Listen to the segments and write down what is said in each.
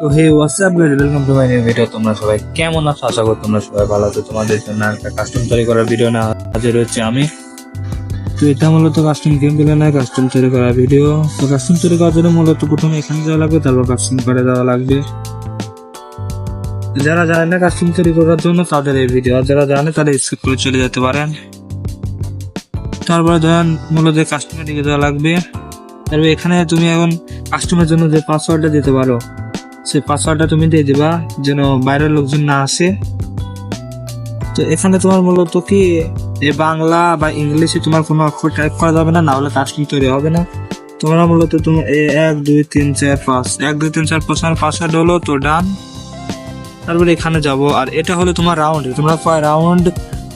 তো hey WhatsApp guys welcome to my new video তোমরা সবাই কেমন আছো? আশা করি তোমরা সবাই ভালো আছো। তোমাদের জন্য একটা কাস্টম তৈরি করার ভিডিও না হাজির হচ্ছে আমি। তো এটা মূলত কাস্টম গেম প্লে না কাস্টম তৈরি করার ভিডিও তো কাস্টম তৈরি করার জন্য মূলত প্রথমে এখানে যাওয়া লাগবে, তারপর কাস্টম করে দেওয়া লাগবে। যারা জানে না কাস্টম তৈরি করার জন্য, তাদের এই ভিডিও আর যারা জানে, তারা স্কিপ করে চলে যেতে পারেন। তারপরে ধরেন, মূলত কাস্টমের দিকে যাওয়া লাগবে। তারপরে এখানে তুমি এখন কাস্টমের জন্য যে পাসওয়ার্ডটা দিতে পারো সেই পাসওয়ার্ডটা তুমি দিয়ে দিবা, যেন বাইরের লোকজন না আসে। তো এখানে তোমার মূলত কি, এ বাংলা বা ইংলিশে তোমার কোনো অক্ষর টাইপ করা যাবে না না হলে কাস্টম তৈরি হবে না। তোমরা মূলত তুমি এ এক, দুই, তিন, চার, পাঁচ, এক, দুই, তিন, চার, পাঁচ পাসওয়ার্ড হলো তো ডান। তারপরে এখানে যাব, আর এটা হলো তোমার রাউন্ড তোমরা কয় রাউন্ড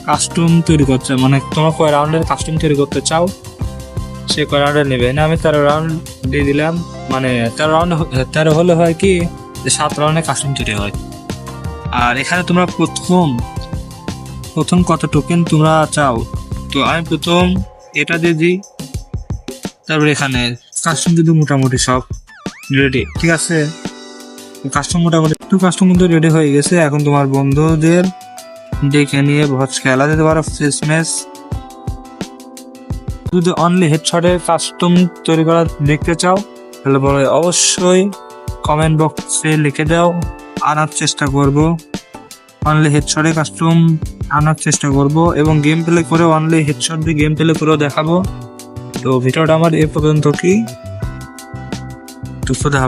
কাস্টম তৈরি করছ মানে তোমরা কয় রাউন্ডের কাস্টম তৈরি করতে চাও, সে কয় রাউন্ডে নেবে। না, আমি তেরো রাউন্ড দিয়ে দিলাম মানে তেরো রাউন্ড তেরো হলে হয় কি যে সাত রাউন্ডে কাস্টম তৈরি হয়। আর এখানে তোমরা প্রথম প্রথম কত টোকেন তোমরা চাও? তো আমি প্রথম এটা দিয়ে দিই, তারপরে এখানে কাস্টম কিন্তু মোটামুটি সব। রেডি ঠিক আছে? কাস্টম মোটামুটি একটু কাস্টম কিন্তু রেডি হয়ে গেছে। এখন তোমার বন্ধুদের ডেকে নিয়ে ভজ খেলা যেতে পারো ফেস ম্যাচ যদি অনলি হেডশটের কাস্টম তৈরি করা দেখতে চাও, তাহলে বলে অবশ্যই কমেন্ট বক্সে লিখে দাও, আনার চেষ্টা করব। অনলি হেডশটে কাস্টম আনার চেষ্টা করব এবং গেম প্লে করে অনলি হেডশট দিয়ে গেম প্লে করেও দেখাবো। তো ভিডিওটা আমার এ পর্যন্ত কি? তো খুদা